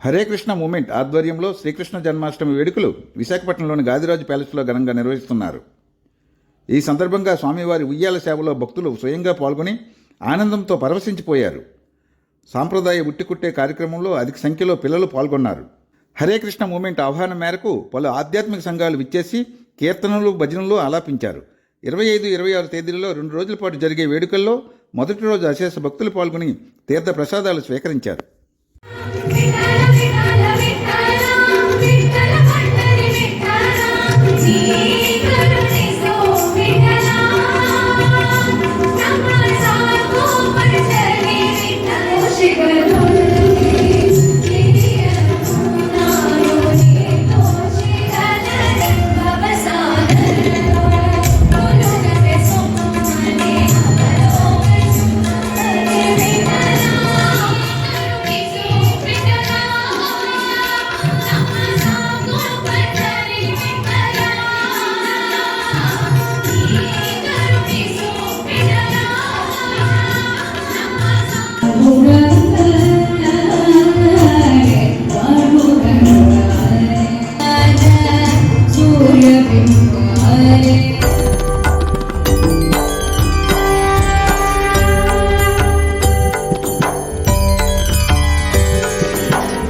Hare Krishna moment ఆధ్వర్యంలో శ్రీకృష్ణ జన్మాష్టమి వేడుకలు విశాఖపట్నంలోని గాదిరాజు ప్యాలెస్లో ఘనంగా నిర్వహిస్తున్నారు. ఈ సందర్భంగా స్వామివారి ఉయ్యాల సేవలో భక్తులు స్వయంగా పాల్గొని ఆనందంతో పరవశించిపోయారు. సాంప్రదాయ ఉట్టికుట్టే కార్యక్రమంలో అధిక సంఖ్యలో పిల్లలు పాల్గొన్నారు. హరే కృష్ణ మూమెంట్ ఆహ్వానం మేరకు పలు ఆధ్యాత్మిక సంఘాలు విచ్చేసి కీర్తనలు భజనలు ఆలాపించారు. ఇరవై ఐదు ఇరవై ఆరు తేదీలలో రెండు రోజుల పాటు జరిగే వేడుకల్లో మొదటి రోజు అశేష భక్తులు పాల్గొని తీర్థ ప్రసాదాలు స్వీకరించారు.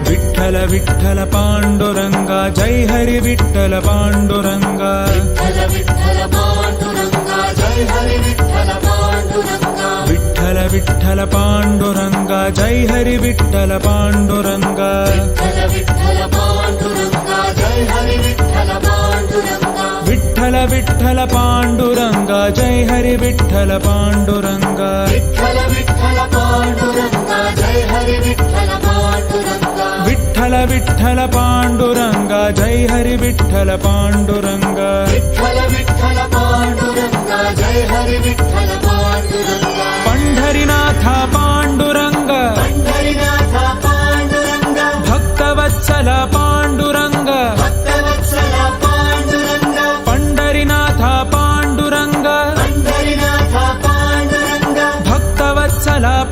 विठ्ठल विठ्ठल पाण्डुरङ्गा जय हरि विठ्ठल पाण्डुरङ्गा विठ्ठल विठ्ठल पाण्डुरङ्गा जय हरि विठ्ठल पाण्डुरङ्गा విఠల పాండురంగ జై హరి విఠల పాండురంగ. విఠల విఠల పాండురంగ జై హరి విఠల పాండురంగ. విఠల విఠల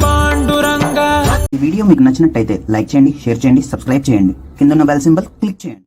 పాండురంగా. ఈ వీడియో మీకు నచ్చినట్టయితే లైక్ చేయండి షేర్ చేయండి సబ్స్క్రైబ్ చేయండి. కింద బెల్ సింబల్ క్లిక్ చేయండి.